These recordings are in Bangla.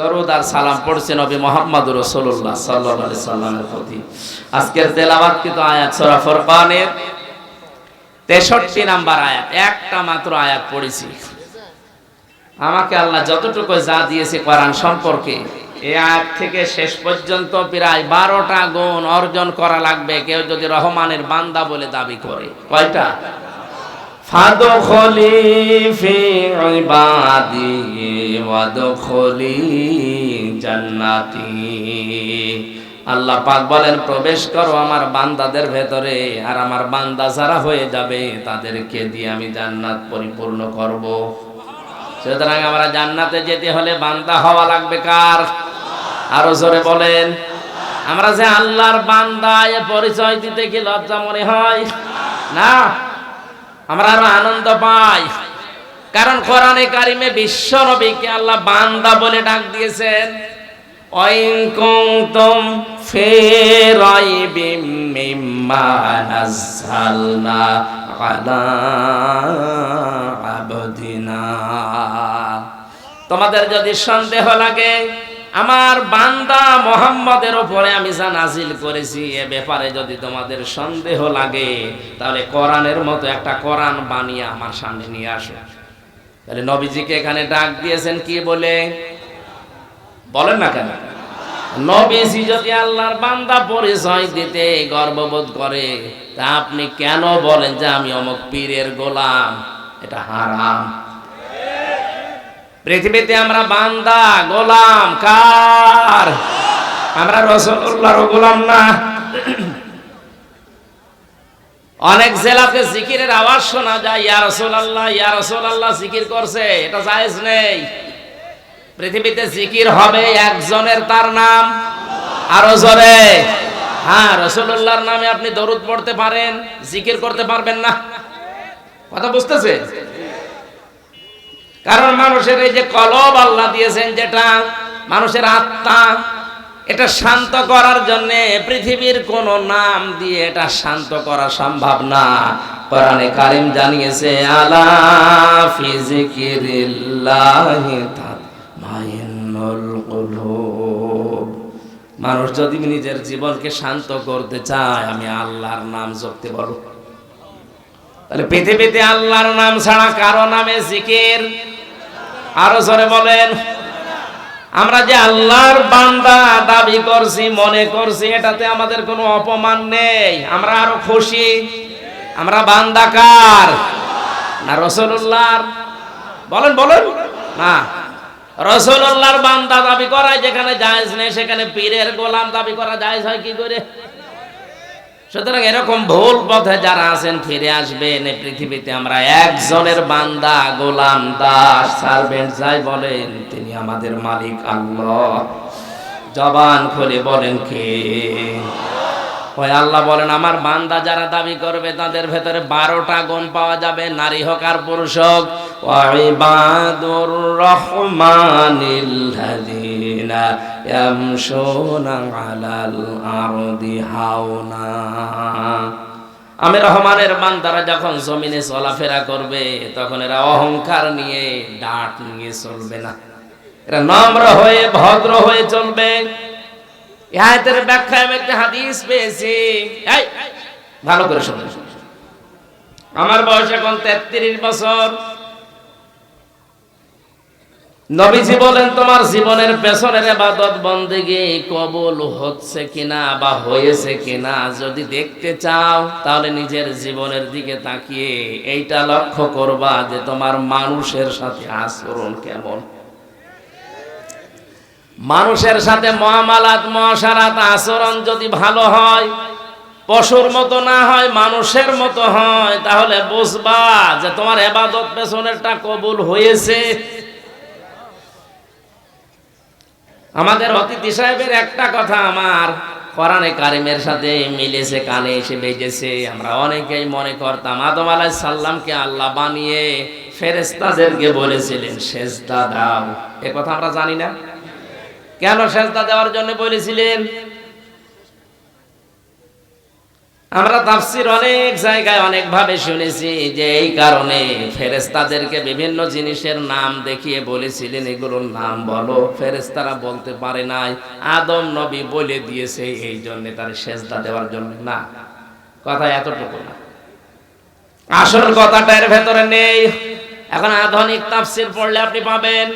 দরুদ আর সালাম পড়ছে নবী মোহাম্মদ রসুল্লাহ সাল্লাহ সাল্লামের প্রতি। আজকের তেলাবাদকৃত আয়াত সূরা ফুরকানের তেষট্টি নাম্বার আয়াত, একটা মাত্র আয়াত পড়েছি। আমাকে আল্লাহ যতটুকু যা দিয়েছে কোরআন সম্পর্কে এ আয়াত থেকে শেষ পর্যন্ত প্রায় বারোটা গুণ অর্জন করা লাগবে, কেউ যদি রহমানের বান্দা বলে দাবি করে। কয়টা? ফাদখলি ফি ইবাদি, ওয়াদখলি জান্নাতি। আল্লাহ পাক বলেন, প্রবেশ করো আমার বান্দাদের ভেতরে, আর আমার বান্দা যারা হয়ে যাবে, তাদেরকে দিয়ে আমি জান্নাত পরিপূর্ণ করব। সুতরাং আমরা জান্নাতে যেতে হলে বান্দা হওয়া লাগবে কার? আরও জোরে বলেন। আমরা যে আল্লাহর বান্দা এ পরিচয় দিতে কি লজ্জা মনে হয়? না? আমরা আরও আনন্দ পাই। কারণ কোরআনে কারিমে বিশ্ব নবীকে আল্লাহ বান্দা বলে ডাক দিয়েছেন। ওয়াইন কুনতুম ফি রাইবিম আলা আবদিনা। তোমাদের যদি সন্দেহ লাগে আমার বান্দা মোহাম্মদের ওপরে আমি যা নাজিল করেছি, এ ব্যাপারে যদি তোমাদের সন্দেহ লাগে, তাহলে কোরআনের মতো একটা কোরআন বানিয়ে আমার সামনে নিয়ে আসো। তাহলে নবীজিকে এখানে ডাক দিয়েছেন, কি বলে? বলেন না কেন? নবীজি যদি আল্লাহর বান্দা পরিচয় দিতে গর্ববোধ করে, তা আপনি কেন বলেন যে আমি অমুক পীরের গোলাম? এটা হারাম। পৃথিবীতে আমরা বান্দা, গোলাম, কার? আমরা রসুল্লাহর গোলাম না। অনেক জেলাতে জিকিরের আওয়াজ শোনা যায়, ইয়া রসুল্লাহ ইয়া রসুল্লাহ জিকির করছে, এটা জায়েজ নেই। পৃথিবীতে জিকির হবে একজনের তার নাম, আরও জোরে। হ্যাঁ রসুল্লাহর নামে আপনি দরুদ পড়তে পারেন, জিকির করতে পারবেন না। কথা বুঝতেছে? কারণ মানুষের এই যে কলব আল্লাহ দিয়েছেন যেটা, মানুষের আত্মা, এটা শান্ত করার জন্য পৃথিবীর কোন নাম দিয়ে এটা শান্ত করা সম্ভব না। কোরআনে কারিম জানিয়েছে, আলা মানুষ যদি নিজের জীবনকে শান্ত করতে চায়, আমি আল্লাহর নাম জপতে বলো তাহলে পৃথিবীতে আল্লাহর নাম ছাড়া কারও নামে জিকির। আরও জোরে বলেন, আমরা যে আল্লাহর বান্দা দাবি করছি, মনে করছি, এটাতে আমাদের কোনো অপমান নেই। আমরা আরও খুশি। আমরা বান্দা কার? না রসুল্লাহর বলেন বলেন। না রসুল্লাহর বান্দা দাবি করা যেখানে জায়েজ নেই, সেখানে পীরের গোলাম দাবি করা জায়েজ হয় কি করে? সুতরাং এরকম ভুল পথে যারা আছেন, ফিরে আসবেন। এই পৃথিবীতে আমরা একজনের বান্দা, গোলাম দাস, সার্ভেন্ট যাই বলেন, তিনি আমাদের মালিক আল্লাহ। জবান খুলে বলেন কে? ওই আল্লাহ বলেন, আমার বান্দা যারা দাবি করবে, তাদের ভেতরে বারোটা গুণ পাওয়া যাবে, নারী হোক আর পুরুষ হোক। ওয়াইবাদুর আমি রহমানের বান্দারা যখন জমিনে চলাফেরা করবে, তখন এরা অহংকার নিয়ে ডাট নিয়ে চলবে না। এরা নম্র হয়ে, ভদ্র হয়ে চলবে। আমার বয়স এখন তেত্রিশ বছর। নবীজি বলেন, তোমার জীবনের পেছনের আবাদত বন্দেগি কবুল হচ্ছে কিনা বা হয়েছে কিনা যদি দেখতে চাও, তাহলে নিজের জীবনের দিকে তাকিয়ে এইটা লক্ষ্য করবা যে তোমার মানুষের সাথে আচরণ কেমন। মানুষের সাথে মহামালাত, মহাসারাত আচরণ যদি ভালো হয়, পশুর মতো না হয়, মানুষের মতো হয়, তাহলে বুঝবা যে তোমার এবাদত পেছনেরটা কবুল হয়েছে আমাদের অতিথি সাহেবের একটা কথা আমার। কোরআনে কারিমের সাথে মিলেছে, কানে এসে বেজেছে। আমরা অনেকেই মনে করতাম, আদম আলাই সাল্লামকে আল্লাহ বানিয়ে ফেরেস্তাদেরকে বলেছিলেন, সেজদা দাও। এ কথা আমরা জানি না। কেন সেজদা দেওয়ার জন্য বলেছিলেন? আমরা তাফসির অনেক জায়গায় অনেক ভাবে শুনেছি যে এই কারণে ফেরেস্তাদেরকে বিভিন্ন জিনিসের নাম দেখিয়ে বলেছিলেন, এগুলোর নাম বলো। ফেরেস্তারা বলতে পারে নাই, আদম নবী বলে দিয়েছে, এই জন্য তার সেজদা দেওয়ার জন্য। না, কথা এতটুকু না। আসল কথাটা এর ভেতরে নেই। এখন আধুনিক তাফসির পড়লে আপনি পাবেন।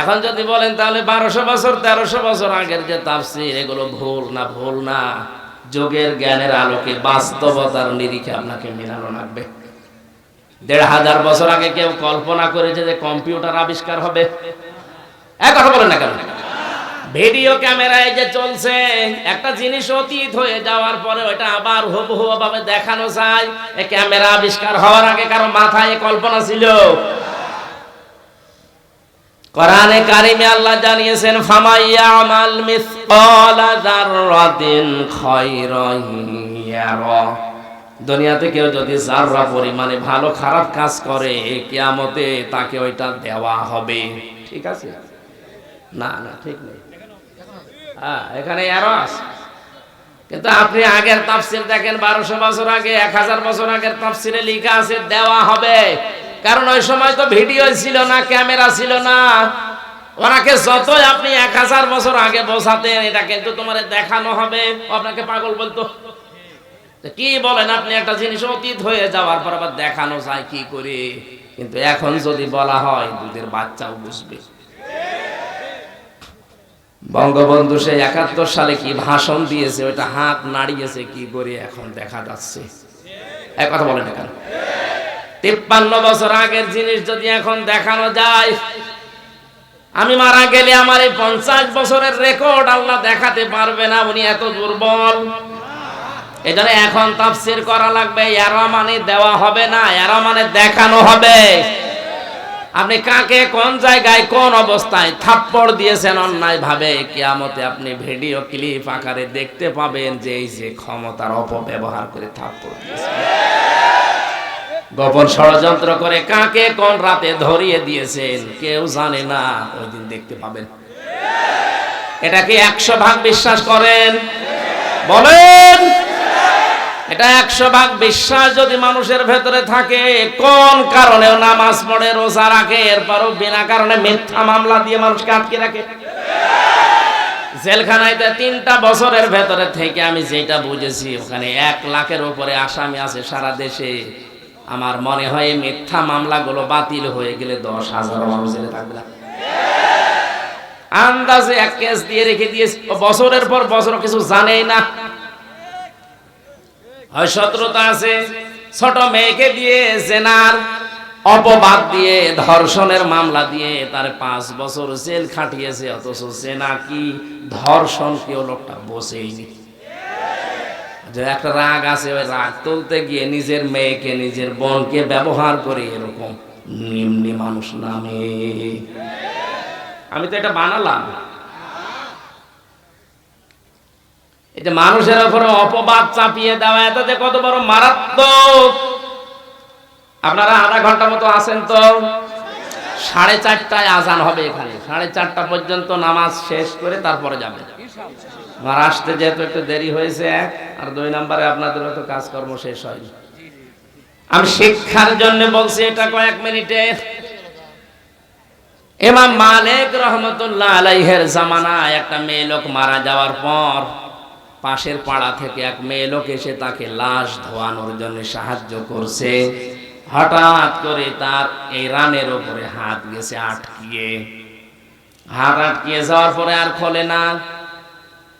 এখন যদি বলেন তাহলে বারোশো বছর, তেরোশো বছর আগের যে তাফসির, এগুলো ভুল না ভুল না। যোগের জ্ঞানের আলোকে বাস্তবতার নিরিখে আপনাকে মেলানো লাগবে। দেড় হাজার বছর আগে কেউ কল্পনা করেছে যে কম্পিউটার আবিষ্কার হবে। এক কথা বলেন না কেন? ভিডিও ক্যামেরায় যে চলছে, একটা জিনিস অতীত হয়ে যাওয়ার পরে ওটা আবার হুবহু ভাবে দেখানো যায় এই ক্যামেরা আবিষ্কার হওয়ার আগে কারও মাথায় কল্পনা ছিল। কোরআনে কারিমে আল্লাহ জানিয়েছেন ফামাইয়া আমাল মিসকালা যাররাতিন খায়রান ইয়ারা। দুনিয়াতে কেউ যদি যাররা পরিমাণে ভালো, খারাপ কাজ করে, কিয়ামতে তাকে ওইটা দেওয়া হবে। ঠিক আছে? না না, ঠিক নেই। হ্যাঁ এখানে এরো আছে। কিন্তু আপনি আগের তাফসির দেখেন, বারোশো বছর আগে, এক হাজার বছর আগের তাফসিরে লিখা আছে, দেওয়া হবে। কারণ ওই সময় তো ভিডিও ছিল না, ক্যামেরা ছিল না। ওনাকে যতই আপনি এক হাজার বছর আগে বসাতেন এটা কিন্তু তোমার দেখানো হবে। আপনাকে পাগল বলতো। কি বলেন আপনি, একটা জিনিস অতীত হয়ে যাওয়ার পর আবার দেখানো যায় কি করে? কিন্তু এখন যদি বলা হয়, দুধের বাচ্চাও বুঝবে। বঙ্গবন্ধু সেই একাত্তর সালে কি ভাষণ দিয়েছে, ওটা হাত নাড়িয়েছে, কি করে এখন দেখা যাচ্ছে? এক কথা বলেন এখন। তিপ্পান্ন বছর আগের জিনিস যদি এখন দেখানো যায়, আমি মারা গেলে আমার এই পঞ্চাশ বছরের রেকর্ড আল্লাহ দেখাতে পারবে না, উনি এত দুর্বল। এজন্য এখন তাফসির করা লাগবে, এরা মানে দেওয়া হবে না, এরা মানে দেখানো হবে। আপনি কাকে কোন জায়গায় কোন অবস্থায় থাপ্পড় দিয়েছেন অন্যায় ভাবে কিয়ামতে আপনি ভিডিও ক্লিপ আকারে দেখতে পাবেন যে এই যে ক্ষমতার অপব্যবহার করে থাপ্পড় দিয়েছেন। গোপন ষড়যন্ত্র করে কাকে কোন রাতে ধরিয়ে দিয়েছেন? কেউ জানে না, ওই দিন দেখতে পাবেন। এটাকে একশো ভাগ বিশ্বাস করেন? বলেন! এটা একশো ভাগ বিশ্বাস যদি মানুষের ভেতরে থাকে, কোন কারণেও নামাজ পড়ে, রোজা রাখে, এরপরও বিনা কারণে মিথ্যা মামলা দিয়ে মানুষকে আটকে রাখে। জেলখানায় তিনটা বছরের ভেতরে থেকে আমি যেটা বুঝেছি, ওখানে এক লাখের উপরে আসামি আছে সারা দেশে। আমার মনে হয় মিথ্যা মামলাগুলো বাতিল হয়ে গেলে দশ হাজার মানুষ জেলে থাকবে না। আন্দাজে এক কেস দিয়ে রেখে দিয়ে বছরের পর বছর কিছু জানেই না। হয় শত্রুতা আছে, ছোট মেয়েকে দিয়ে জেনার অপবাদ দিয়ে, ধর্ষণের মামলা দিয়ে তার পাঁচ বছর জেল খাটিয়েছে, অথচ জেনা কি ধর্ষণ, কেউ লোকটা বসেইনি যে একটা রাগ আছে, ওই রাগ তুলতে গিয়ে নিজের মেয়েকে, নিজের বোনকে ব্যবহার করে এরকম নিম্নি মানুষ নামে। আমি তো এটা বানালাম। এটা মানুষের উপরে অপবাদ চাপিয়ে দেওয়া এটাতে কত বড় মারাত্মক। আপনারা আধা ঘণ্টা মতো আসেন তো? সাড়ে চারটায় আজান হবে এখানে। সাড়ে চারটা পর্যন্ত নামাজ শেষ করে তারপরে যাবে। আমার আসতে যেহেতু একটু দেরি হয়েছে এক আর দুই নম্বরে আপনাদের হয়তো কাজকর্ম শেষ হয়নি। আমি শিক্ষার জন্য বলছি এটা কয়েক মিনিটে। এমাম মালিক রহমতুল্লাহ আলাইহের জামানায় একটা মেয়ে লোক মারা যাওয়ার পর পাশের পাড়া থেকে এক মেয়ে লোক এসে তাকে লাশ ধোয়ানোর জন্য সাহায্য করছে। হঠাৎ করে তার এই রানের উপরে হাত গেছে, আটকিয়ে। হাত আটকিয়ে যাওয়ার পরে আর খোলে না।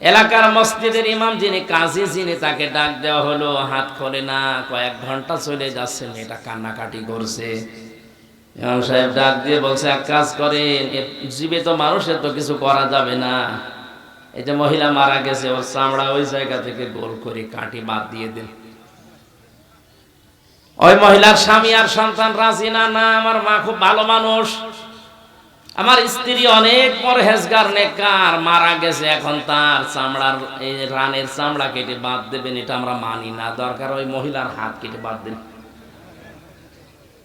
এলাকার মসজিদের ইমাম যিনি কাজী, যিনি তাকে ডাক দেওয়া হলো, হাত খোলে না। কয়েক ঘণ্টা চলে যাচ্ছে, মেয়েটা কান্নাকাটি করছে। ইমাম সাহেব ডাক দিয়ে বলছে, এক কাজ এ জীবিত মানুষের তো কিছু করা যাবে না। এই যে মহিলা মারা গেছে, ওর চামড়া ওই জায়গা থেকে গোল করে কাটি বাদ দিয়ে দিন ওই মহিলার স্বামী আর সন্তান রাজি না? না, আমার মা খুব ভালো মানুষ। আমার স্ত্রী অনেক পরহেজগার নেকার মারা গেছে, এখন তার চামড়ার এই রানের চামড়া কেটে বাদ দেবেন, এটা আমরা মানি না। দরকার ওই মহিলার হাত কেটে বাদ দেন।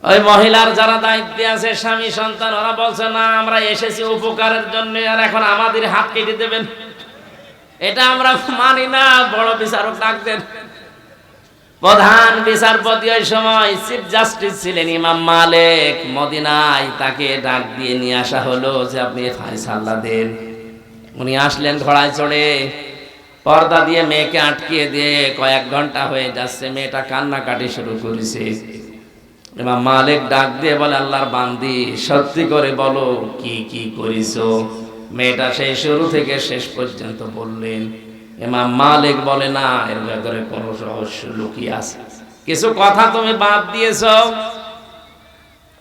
ওই মহিলার যারা দায়িত্বে আছে, স্বামী, সন্তান, ওরা বলছে, না, আমরা এসেছি উপকারের জন্য, আর এখন আমাদের হাত কেটে দেবেন। এটা আমরা মানি না, বড় বিচারক ডাক দেন। প্রধান বিচারপতি ওই সময় চিফ জাস্টিস ছিলেন ইমাম মালিক। মদিনায় তাকে ডাক দিয়ে নিয়ে আসা হলো যে, আপনি ফাইসাল্লা দেন। উনি আসলেন ঘোড়ায় চড়ে, পর্দা দিয়ে মেয়েকে আটকিয়ে দিয়ে কয়েক ঘণ্টা হয়ে যাচ্ছে, মেয়েটা কান্নাকাটি শুরু করেছে। এবার মালিক ডাক দিয়ে বলে, আল্লাহর বান্দি, সত্যি করে বলো, কি কি করিছো? মেয়েটা সেই শুরু থেকে শেষ পর্যন্ত বললেন এমা মালিক বলে, না, এর ভেতরে কোনো রহস্য লুকিয়ে আছে। কিছু কথা তুমি বাদ দিয়েছ।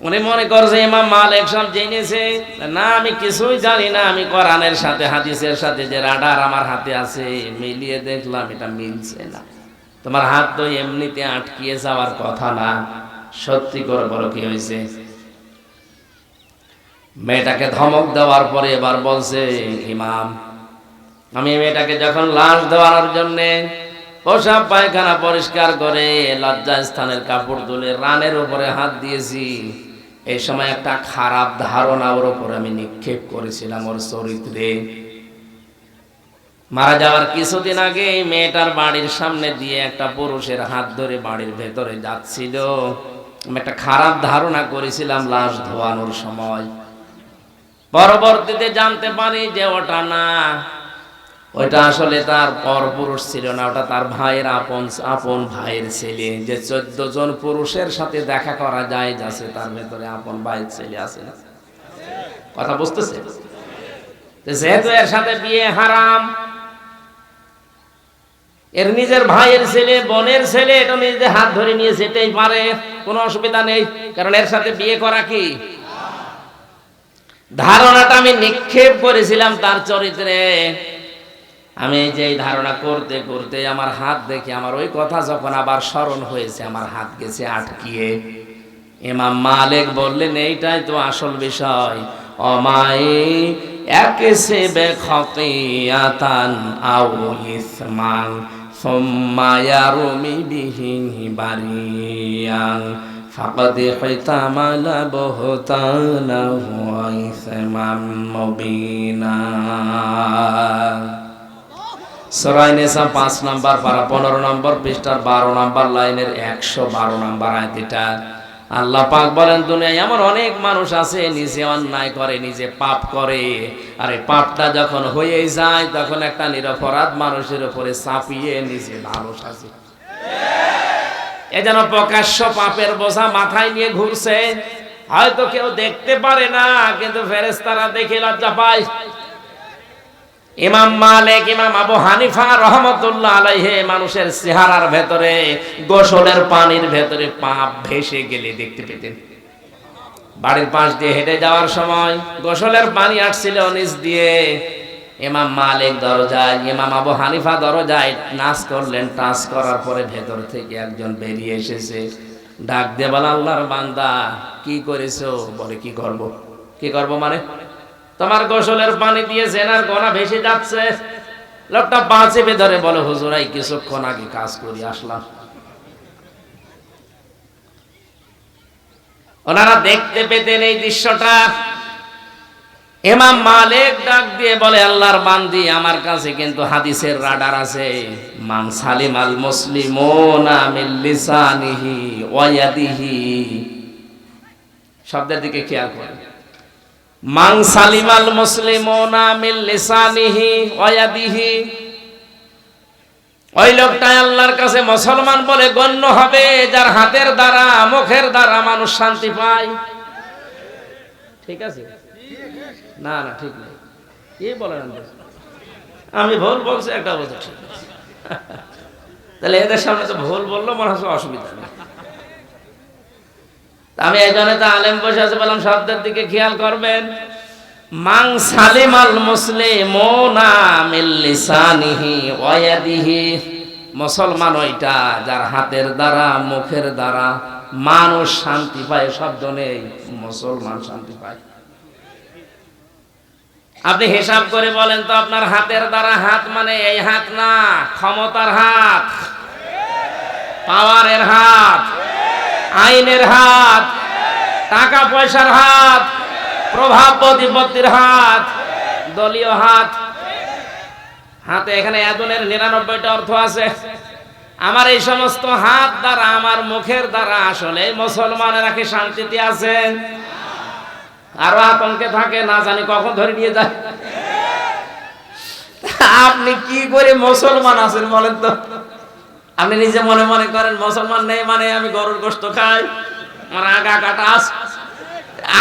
উনি মনে করছে, ইমাম মালিক সব জেনেছে। না, আমি কিছুই জানি না। আমি কোরআনের সাথে, হাদিসের সাথে যে রাডার আমার হাতে আছে, মিলিয়ে দেখলাম, এটা মিলছে না। তোমার হাত তো এমনিতে আটকিয়ে যাওয়ার কথা না। সত্যি করে বলো, কি হয়েছে? মেয়েটাকে ধমক দেওয়ার পরে এবার বলছে, ইমাম আমি মেয়েটাকে যখন লাশ দেওয়ার জন্যে পোশাক পায়খানা পরিষ্কার করে লজ্জা স্থানের কাপড় তুলে রানের উপরে হাত দিয়েছি, এই সময় একটা খারাপ ধারণা ওর উপরে আমি নিক্ষেপ করেছিলাম ওর চরিত্রে। মারা যাওয়ার কিছুদিন আগে মেয়েটার বাড়ির সামনে দিয়ে একটা পুরুষের হাত ধরে বাড়ির ভেতরে যাচ্ছিল। আমি একটা খারাপ ধারণা করেছিলাম লাশ ধোয়ানোর সময়। পরবর্তীতে জানতে পারি যে ওটা না। ওইটা আসলে তার পরপুরুষ ছিল না, ওটা তার ভাইয়ের আপন আপন ভাইয়ের ছেলে। যে চোদ্দ জন পুরুষের সাথে দেখা করা যায় যাচ্ছে তার ভেতরে আপন ভাইয়ের ছেলে আছে না। কথা বুঝতেছে? যেহেতু এর সাথে বিয়ে হারাম, এর নিজের ভাইয়ের ছেলে, বোনের ছেলে, এটা নিজের হাত ধরে নিয়ে যেতেই পারে, কোনো অসুবিধা নেই। কারণ এর সাথে বিয়ে করা কি? ধারণাটা আমি নিক্ষেপ করেছিলাম তার চরিত্রে। আমি এই যে এই ধারণা করতে করতে আমার হাত দেখে আমার ওই কথা যখন আবার স্মরণ হয়েছে, আমার হাত গেছে আটকিয়ে। ইমাম মালিক বললেন, এইটাই তো আসল বিষয়। অমায়ে একে সে বেখিয়াতান আও ইসমান, সুম্মা ইয়ারমি বিহি বারিয়ান। ফাকাদ হিতামালা বহতানা ওয়া ইসমান মুবিনা মানুষ আছে যখন হয়ে যায়, তখন একটা নিরপরাধ মানুষের উপরে চাপিয়ে নিজে ভালো সাজে এ যেন প্রকাশ্য পাপের বোঝা মাথায় নিয়ে ঘুরছে। হয়তো কেউ দেখতে পারে না, কিন্তু ফেরেস্তারা দেখে লজ্জা পায়। ইমাম মালিক, ইমাম আবু হানিফা রহমতুল্লাহ আলাইহে মানুষের চেহারার ভেতরে, গোসলের পানির ভেতরে পাপ ভেসে গেলে দেখতে পেতেন। বাড়ির পাশ দিয়ে হেঁটে যাওয়ার সময় গোসলের পানি আসছিল নিচ দিয়ে। ইমাম মালিক দরজায়, ইমাম আবু হানিফা দরজায় নাচ করলেন। টাচ করার পরে ভেতর থেকে একজন বেরিয়ে এসেছে। ডাক দিয়ে বলে, আল্লাহর বান্দা, কি করেছ? বলে, কি করব? কি করব মানে? তোমার গোসলের পানি দিয়ে জেনার গনা ভেসে যাচ্ছে। লোকটা বাঁচে ধরে বলে হুজুরাই কিছুক্ষণ আগে কাজ করি আসলাম। ওনারা দেখতে পেতেন এই দৃশ্যটা। এমাম মালিক ডাক দিয়ে বলে, আল্লাহর বান্দি, আমার কাছে কিন্তু হাদিসের রাডার আছে। মান সালিম আল মুসলিমুনা মিন লিসানিহি ওয়া ইয়াদিহি। শব্দের দিকে খেয়াল করেন। মান সালিমাল মুসলিমুনা মিন লিসানিহি ওয়া ইয়াদিহি। ওই লোকটাই আল্লাহর কাছে মুসলমান বলে গণ্য হবে, যার হাতের দ্বারা, মুখের দ্বারা মানুষ শান্তি পায়। ঠিক আছে? না না, ঠিক নেই। কি বলেন আমি ভুল বলছি, একটা বলছি, ঠিক। তাহলে এদের সামনে তো ভুল বলল, মনে হচ্ছে অসুবিধা নেই। আমি জন্য তো আলেম বসে আছে, বললাম, শব্দের দিকে খেয়াল করবেন। মাং সালিম আল মুসলিমুনা মিন লিসানিহি ওয়া ইয়াদিহি। মুসলমান ওইটা যার হাতের দ্বারা, মুখের দ্বারা মানুষ শান্তি পায় শব্দ নেই মুসলমান শান্তি পায়। আপনি হিসাব করে বলেন তো, আপনার হাতের দ্বারা হাত মানে এই হাত না, ক্ষমতার হাত। পাওয়ারের হাত। আইনের হাত, টাকা পয়সার হাত, প্রভাব প্রতিপত্তির হাত, দলীয় হাত। হাতে এখানে এদনের নিরানব্বইটা অর্থ আছে। আমার এই সমস্ত হাত দ্বারা, আমার মুখের দ্বারা আসলে মুসলমানেরা কি শান্তিতে আছেন? আরও আতঙ্কে থাকে, না জানি কখন ধরে নিয়ে যায়। আপনি কি করে মুসলমান আছেন বলেন তো? আপনি নিজে মনে মনে করেন, মুসলমান নেই মানে আমি গরুর গোস্ত খাই। আমার আগা কাটা আস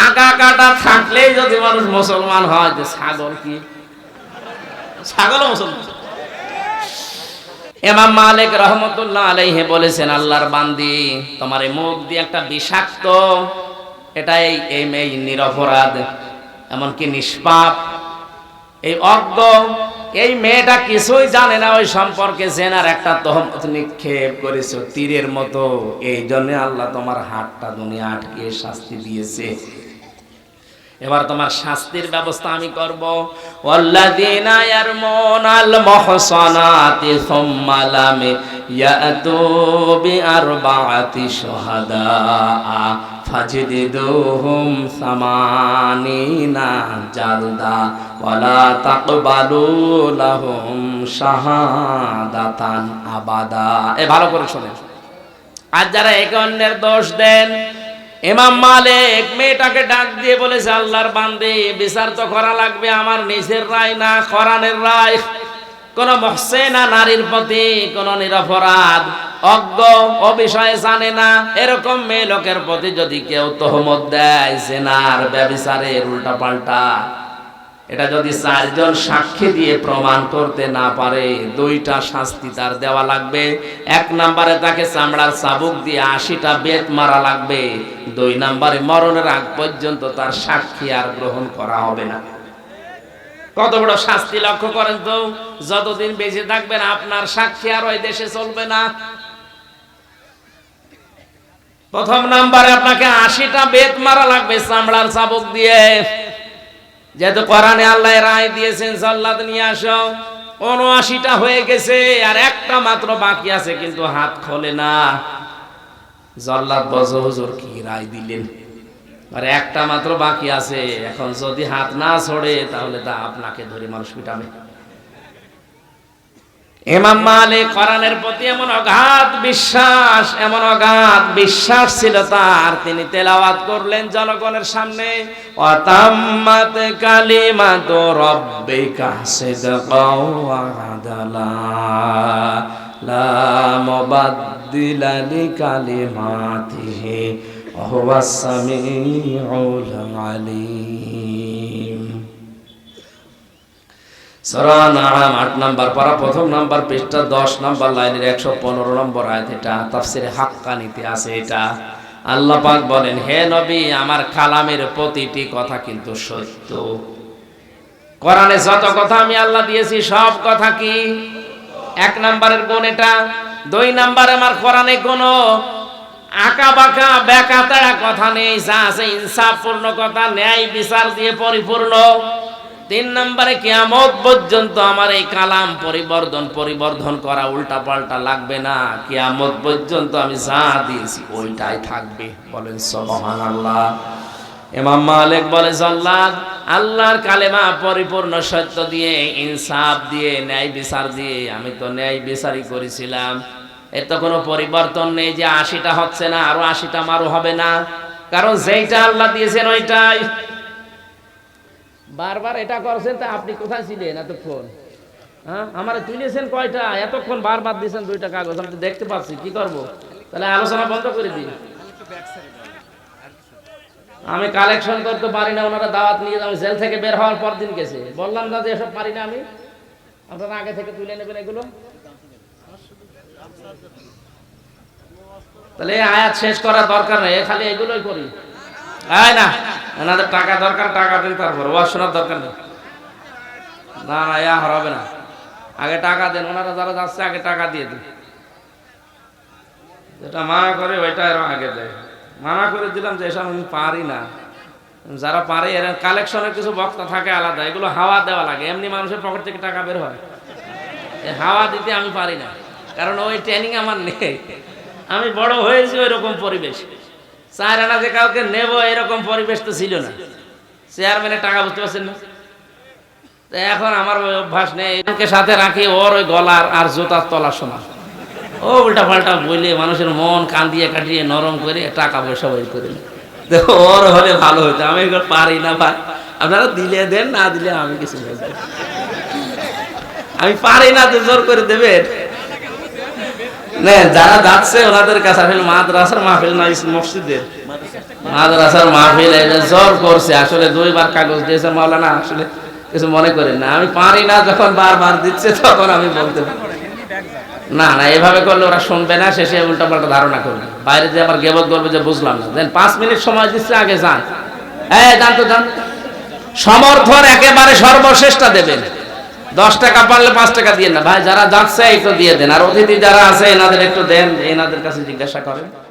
আগা কাটা থাকলেই যদি মানুষ মুসলমান হয়, যে ছাগল কি? ছাগল মুসলমান। এমাম মালিক রহমতুল্লাহ আলাইহি বলেছেন, আল্লাহর বান্দি, তোমার এই মুখ দিয়ে একটা বিষাক্ত এটা এই এই নিরপরাধ, এমনকি নিষ্পাপ। এই অজ্ঞ এই মেয়েটা কিছুই জানে না, ওই সম্পর্কে জেনার একটা তহমত নিক্ষেপ করেছে। তীরের মতো, এই জন্য আল্লাহ তোমার হাতটা দুনিয়া আটকে শাস্তি দিয়েছে। এবার তোমার শাস্তির ব্যবস্থা আমি করব। ওয়াল্লাযীনা ইয়ারমুনাল মুহসানাতি সুম্মা লাম ইয়াতু বিআরবাআতি শুহাদা ফাজলিদুহুম সামানিনা জালদা, ওয়ালা তাকবালু লাহুম শাহাদাতান আবাদা। এ, ভালো করে শোনেন। আর যারা একে অন্যের দোষ দেন, ইমাম মালিক মেয়েটাকে ডাক দিয়ে বলেছে, আল্লাহর বান্দে, বিচার তো করা লাগবে, আমার নিজের রায় না, কোরআনের রায়। কোন মহসেনা নারীর প্রতি কোন নিরপরাধ, অজ্ঞ ও বিষয়ে জানে না, এরকম মেয়ে লোকের প্রতি যদি কেউ তহমত দেয়, জেনার ব্যবিচারের উল্টা পাল্টা এটা যদি চারজন সাক্ষী দিয়ে প্রমাণ করতে না পারে, দুইটা শাস্তি তার দেওয়া লাগবে। এক নাম্বারে তাকে চামড়ার চাবুক দিয়ে আশিটা বেত মারা লাগবে। দুই নাম্বারে মরণের আগ পর্যন্ত তার সাক্ষী আর গ্রহণ করা হবে না। কত বড় শাস্তি লক্ষ্য করেন তো? যতদিন বেঁচে থাকবেন, আপনার সাক্ষী আর ওই দেশে চলবে না। প্রথম নাম্বারে আপনাকে আশিটা বেত মারা লাগবে চামড়ার চাবুক দিয়ে। যেহেতু কোরআনে আল্লাহ রায় দিয়েছেন, জল্লাদ নিয়ে আসো। উনআশিটা হয়ে গেছে, আর একটা মাত্র বাকি আছে, কিন্তু হাত খোলে না। জল্লাদ বজ হুজুর, কি রায় দিলেন? আর একটা মাত্র বাকি আছে। এখন যদি হাত না ছড়ে, তাহলে তা আপনাকে ধরে মানুষ পিটাবে। মালিক কোরআনের প্রতি এমন অগাধ বিশ্বাস, এমন অগাধ বিশ্বাস ছিল তার। তিনি তেলাওয়াত করলেন জনগণের সামনে। অতাম্মাত কালিমাতু লা ওয়া হুয়াস সামিউল আলিম সরানাম আট নাম্বার পারা, প্রথম নাম্বার পৃষ্ঠা, দশ নাম্বার লাইনের একশো পনেরো নম্বর আয়াত, এটা তাফসিরে হাক্কানিতে আছে এটা। আল্লাহ পাক বলেন, হে নবী, আমার কালামের প্রতিটি কথা কিন্তু সত্য। কোরআনে যত কথা আমি আল্লাহ দিয়েছি, সব কথা কি? এক নাম্বারের গুণ এটা, দুই নাম্বারে আমার কোরআনে কোনো আঁকা বাঁকা বেকা তেড়া কথা নেই, যা আছে ইনসাফপূর্ণ কথা, ন্যায় বিচার দিয়ে পরিপূর্ণ। তিন নম্বরে কিয়ামত পর্যন্ত আমার এই কালাম পরিবর্তন পরিবর্ধন করা উল্টা পাল্টা লাগবে না। কিয়ামত পর্যন্ত আমি যা দিয়েছি, ওইটাই থাকবে। বলেন সবহান আল্লাহ এমাম মালিক বলে, জল্লাদ, আল্লাহর কালেমা পরিপূর্ণ সত্য দিয়ে, ইনসাফ দিয়ে, ন্যায় বিচার দিয়ে, আমি তো ন্যায় বিচারই করেছিলাম। এর তো কোনো পরিবর্তন নেই যে আশিটা হচ্ছে না, আরও আশিটা মারো হবে না। কারণ যেইটা আল্লাহ দিয়েছেন ওইটাই। বারবার এটা করছেন তা আপনি কোথায় ছিলেন এতক্ষণ? হ্যাঁ? আমার তুলেছেন কয়টা? এতক্ষণ বারবার দিয়েছেন দুইটা কাগজ, আমি দেখতে পাচ্ছি, কি করব? তাহলে আলোচনা বন্ধ করে দিই আমি কালেকশন করতে পারি না, ওনারা দাওয়াত নিয়ে আমি জেল থেকে বের হওয়ার পর দিন গেছে। বললাম না যে এসব পারি না আমি। আপনারা আগে থেকে তুলে নেবেন এগুলো? তাহলে আয়াত শেষ করার দরকার নেই খালি এগুলোই করি। আয় না, এনাদের টাকা দরকার, টাকা দিন তারপর, ওয়াজ শোনার দরকার নেই। না না ইয়া হবে না। আগে টাকা দেন, ওনারা যারা যাচ্ছে, আগে টাকা দিয়ে দিন। যেটা মানা করে, ওইটা এর আগে দেয়। মানা করে দিলাম যে, এসব আমি পারি না। যারা পারে, এর কালেকশনের কিছু বক্তা থাকে আলাদা, এগুলো হাওয়া দেওয়া লাগে। এমনি মানুষের পকেট থেকে টাকা বের হয়। হাওয়া দিতে আমি পারি না। কারণ ওই ট্রেনিং আমার নেই। আমি বড় হয়েছি ওই রকম পরিবেশ। চার আনা যে কাউকে নেব এরকম পরিবেশ তো ছিল না। চেয়ারম্যানের টাকা বুঝতে পারছেন না? এখন আমার অভ্যাস নেই। সাথে রাখি, ওর ওই গলার আর জোতার তলা শোনা ও উল্টা পাল্টা বলে মানুষের মন কান দিয়ে কাটিয়ে নরম করে টাকা পয়সা বের করে দেখো, ওর হলে ভালো হতো। আমি পারি না ভাই। আপনারা দিলে দেন, না দিলে আমি কিছু। আমি পারি না তো জোর করে দেবেন। না, যারা যাচ্ছে ওনাদের কাছে মাদ্রাসার মাহফিল না মসজিদের। মাদ্রাসার মাহফিল করছে আসলে দুইবার কাগজ দিয়েছে মাওলানা, আসলে কিছু মনে করেন না। আমি পারি না যখন বারবার দিচ্ছে, তখন আমি বলতে না না, এভাবে করলে ওরা শুনবে না, শেষে উল্টা পাল্টা ধারণা করবে। বাইরে যে আবার গেবত করবে যে বুঝলাম না। দেন, পাঁচ মিনিট সময় দিচ্ছে, আগে যান। হ্যাঁ যান সমর্থন একেবারে সর্বশ্রেষ্ঠটা দেবেন। দশ টাকা পারলে পাঁচ টাকা দিয়ে না। ভাই, যারা যাচ্ছে একটু দিয়ে দেন। আর অতিথি যারা আছে, এনাদের একটু দেন, এনাদের কাছে জিজ্ঞাসা করেন।